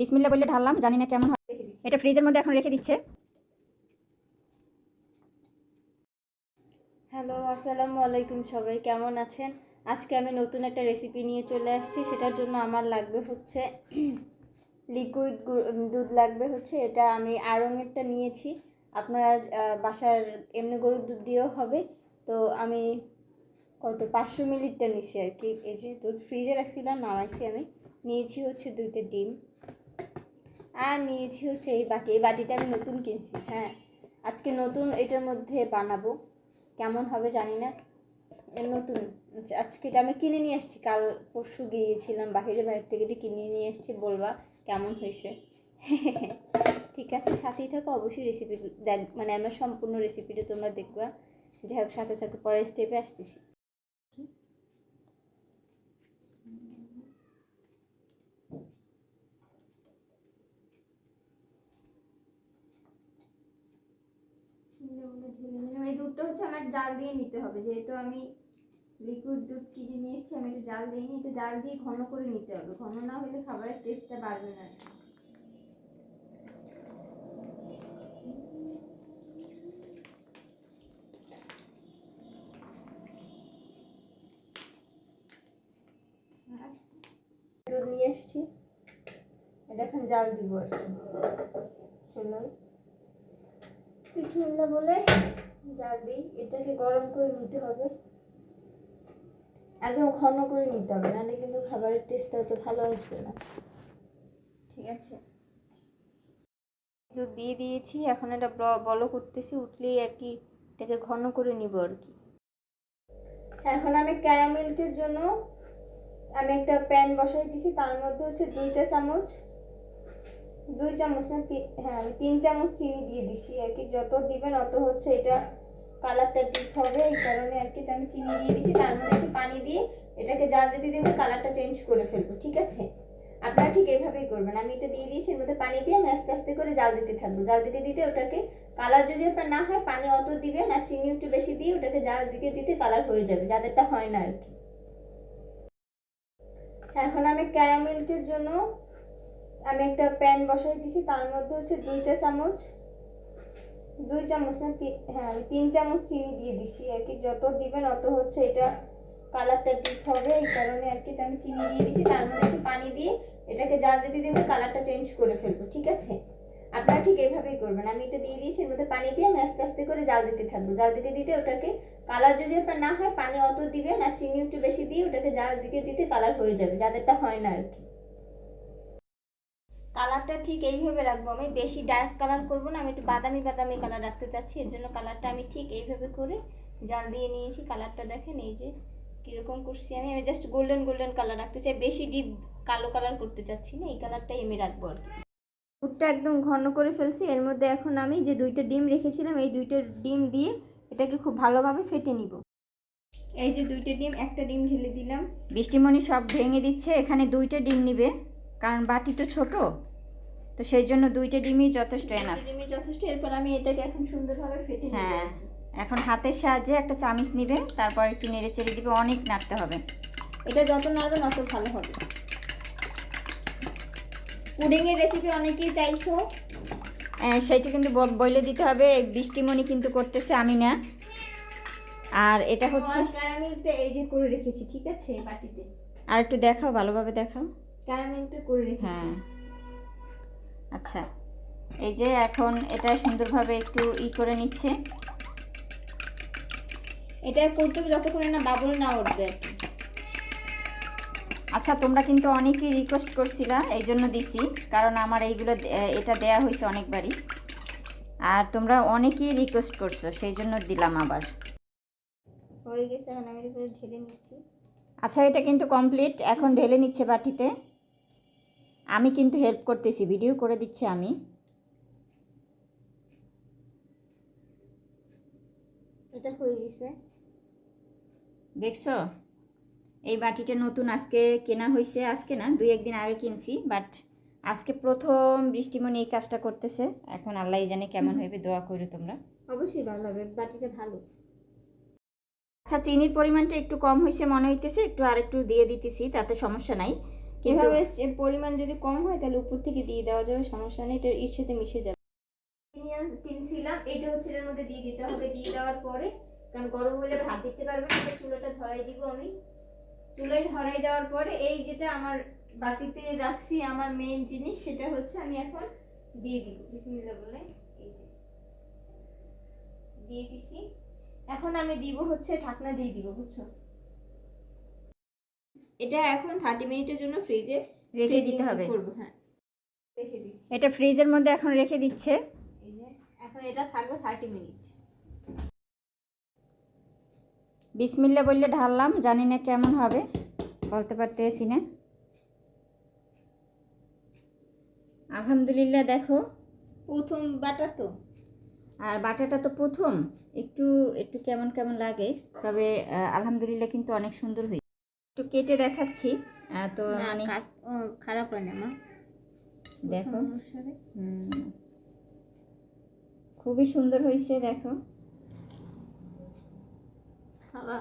বিসমিল্লা বললে ঢাললাম, জানি না কেমন হয়। এটা ফ্রিজের মধ্যে এখন রেখে দিচ্ছে। হ্যালো, আসসালামু আলাইকুম সবাই, কেমন আছেন? আজকে আমি নতুন একটা রেসিপি নিয়ে চলে আসছি, সেটার জন্য আমার লাগবে হচ্ছে লিকুইড দুধ লাগবে হচ্ছে, এটা আমি আড়ঙেরটা নিয়েছি। আপনারা বাসার এমনি গরুর দুধ দিয়েও হবে। তো আমি কত, পাঁচশো মিলিরটা নিছি আর কি, এই যে দুধ ফ্রিজে রাখছিলাম, নামাইছি আমি। নিয়েছি হচ্ছে দুইটা ডিম। আর নিয়েছি হচ্ছে এই বাটি। এই বাটিটা আমি নতুন কিনছি হ্যাঁ। আজকে নতুন এটার মধ্যে বানাবো। কেমন হবে জানি না। নতুন। আজকে এটা আমি কিনে নিয়ে এসেছি কাল পরশু গিয়েছিলাম বাহিরে বাইরে থেকে, এটা কিনে নিয়ে এসেছি বলবা কেমন হয়েছে। ঠিক আছে, সাথেই থাকো, অবশ্যই রেসিপি দেখ মানে আমার সম্পূর্ণ রেসিপিটা তোমরা দেখবা। যাই হোক, সাথে থাকো, পরের স্টেপে আসতেছি ঢেলে নিলাম এই দুধটা হচ্ছে আমার জাল দিয়ে নিতে হবে। যেহেতু আমি লিকুইড দুধ কিনে নিয়ে এসেছি, আমি এটা জাল দিইনি এটা জাল দিয়ে ঘন করে নিতে হবে। ঘন না হলে খাবারের টেস্টটা বাড়বে না। দুধ নিয়ে এসেছি। এটা এখন জাল দিব আর কি। চলুন। বিসমিল্লা বলে জাল দিই। এটাকে গরম করে নিতে হবে। একদম ঘন করে নিতে হবে, নাহলে কিন্তু খাবারের টেস্টটা অত ভালো আসবে না। ঠিক আছে? দুধ দিয়ে দিয়েছি, এখন এটা বলো করতেছি, উঠলেই আর কি এটাকে ঘন করে নিব আর কি। এখন আমি ক্যারামেলটির জন্য আমি একটা প্যান বসাই দিছি, তার মধ্যে হচ্ছে দুই চা চামচ দুই চামচ না হ্যাঁ আমি তিন চামচ চিনি দিয়ে দিছি আর কি। যত দিবেন অত হচ্ছে এটা কালারটা ঠিক হবে। এই কারণে আর কি আমি চিনি দিয়ে দিছি। তার মধ্যে একটু পানি দিয়ে এটাকে জাল দিতে দিতে কালারটা চেঞ্জ করে ফেলব, ঠিক আছে? আপনারা ঠিক এইভাবেই করবেন। আমি এটা দিয়ে দিয়েছি, এর মধ্যে পানি দিয়ে আমি আস্তে আস্তে করে জাল দিতে থাকব। জাল দিতে দিতে ওটাকে কালার যদি আপনার না হয়, পানি অত দিবেন আর চিনি একটু বেশি দিয়ে ওটাকে জাল দিতে দিতে কালার হয়ে যাবে, যাদেরটা হয় না আর কি। এখন আমি ক্যারামেলটির জন্য আমি একটা প্যান বসাই দিছি, তার মধ্যে হচ্ছে দুই চা চামচ, দুই চামচ না হ্যাঁ তিন চামচ চিনি দিয়ে দিছি আর কি। যত দিবেন অত হচ্ছে এটা কালারটা ঠিক হবে, এই কারণে আর কি আমি চিনি দিয়ে দিছি। তার মধ্যে একটু পানি দিয়ে এটাকে জাল দিতে দিতে কালারটা চেঞ্জ করে ফেলব, ঠিক আছে? আপনারা ঠিক এইভাবেই করবেন। আমি এটা দিয়ে দিয়েছি, এর মধ্যে পানি দিয়ে আমি আস্তে আস্তে করে জাল দিতে থাকব। জাল দিতে দিতে ওটাকে কালার যদি আপনার না হয়, পানি অত দিবেন আর চিনি একটু বেশি দিয়ে ওটাকে জাল দিতে দিতে কালার হয়ে যাবে, যাদেরটা হয় না আর কি। কালারটা ঠিক এইভাবে রাখব আমি। বেশি ডার্ক কালার করব না আমি একটু বাদামি বাদামি কালার রাখতে চাচ্ছি এর জন্য কালারটা আমি ঠিক এইভাবে করে জাল দিয়ে নিয়েছি। কালারটা দেখেন এই যে কীরকম করছি আমি। আমি জাস্ট গোল্ডেন গোল্ডেন কালার রাখতে চাই বেশি ডিপ কালো কালার করতে চাচ্ছি না এই কালারটাই আমি রাখব আর কি। দুধটা একদম ঘন করে ফেলছি এর মধ্যে এখন আমি যে দুইটা ডিম রেখেছিলাম এই দুইটা ডিম দিয়ে এটাকে খুব ভালোভাবে ফেটে নিব। এই যে দুইটা ডিম একটা ডিম ঢেলে দিলাম। বৃষ্টিমণি সব ভেঙে দিচ্ছে এখানে দুইটা ডিম নিবে। কারণ বাটি তো ছোট তো সেই জন্য দুইটা ডিমই যথেষ্ট এনাফ ডিমই যথেষ্ট এরপর আমি এটাকে এখন সুন্দরভাবে ফেটে হ্যাঁ এখন হাতের সাহায্যে একটা চামিচ নিবে তারপর একটু নেড়ে চেড়ে দিবে অনেক নাড়তে হবে। এটা যত নাড়বেন অত ভালো হবে। পুডিংয়ের রেসিপি অনেকেই চাইছো? আহ, সেইটা কিন্তু বলে দিতে হবে বৃষ্টিমণি কিন্তু করতেছে আমি না আর এটা হচ্ছে ক্যারামেলটা এই যে করে রেখেছি ঠিক আছে বাটিতে। আর একটু দেখাও ভালোভাবে দেখাও। ক্যারামেলটা করে রেখেছি। হ্যাঁ। আচ্ছা এই যে এখন এটা সুন্দরভাবে একটু ই করে নিচ্ছে। এটা করতে হবে যতক্ষণ না বাবল না উঠবে। আচ্ছা তোমরা কিন্তু অনেকেই রিকোয়েস্ট করছিলা এই জন্য দিছি কারণ আমার এইগুলো এটা দেয়া হয়েছে অনেকবারই। আর তোমরা অনেকেই রিকোয়েস্ট করছ সেই জন্য দিলাম আবার। হয়ে গেছে এখন আমি ঢেলে নিচ্ছি। আচ্ছা এটা কিন্তু কমপ্লিট এখন ঢেলে নিচ্ছে বাটিতে। আমি কিন্তু হেল্প করতেছি ভিডিও করে দিচ্ছি আমি। এটা হয়ে গেছে। দেখছ? এই বাটিটা নতুন আজকে কেনা হয়েছে আজকে না দুই একদিন আগে কিনছি বাট আজকে প্রথম বৃষ্টিমণি এই কাজটা করতেছে। এখন আল্লাহ জানে কেমন হইবে দোয়া করো তোমরা। অবশ্যই ভালো হবে বাটিটা ভালো। আচ্ছা চিনির পরিমাণটা একটু কম হয়েছে মনে হইতেছে একটু আর একটু দিয়ে দিতেছি তাতে সমস্যা নাই। সে- পরিমাণ যদি কম হয় তাহলে উপর থেকে দিয়ে দেওয়া যাবে সমস্যা নেই এটা এর সাথে মিশে যাবে। কিনে- কিনছিলাম এটা হচ্ছে এর মধ্যে দিয়ে দিতে হবে দিয়ে দেওয়ার পরে কারণ গরম হলে ভাত দিতে পারবে না চুলাটা ধরাই দিব আমি। চুলায় ধরাই দেওয়ার পরে এই যেটা আমার বাটিতে রাখছি আমার মেইন জিনিস সেটা হচ্ছে আমি এখন দিয়ে দিব। বিসমিল্লাহ বলে এই যে। দিয়ে দিছি। এখন আমি দিব হচ্ছে ঢাকনা দিয়ে দিব বুঝছ? এটা এখন থার্টি মিনিটের জন্য ফ্রিজে রেখে দিতে হবে। করব হ্যাঁ। রেখে দিচ্ছি। এটা ফ্রিজের মধ্যে এখন রেখে দিচ্ছে। এখন এটা থাকবে থার্টি মিনিট বিসমিল্লা বললে ঢাললাম জানি না কেমন হবে। বলতে পারতেছি না। আলহামদুলিল্লাহ দেখো। প্রথম বাটা তো। আর বাটাটা তো প্রথম। একটু একটু কেমন কেমন লাগে। তবে আলহামদুলিল্লাহ কিন্তু অনেক সুন্দর হয়েছে। একটু কেটে দেখাচ্ছি। তো মানে খারাপ হয় না মা? দেখো। খুবই সুন্দর হয়েছে দেখো। খাওয়া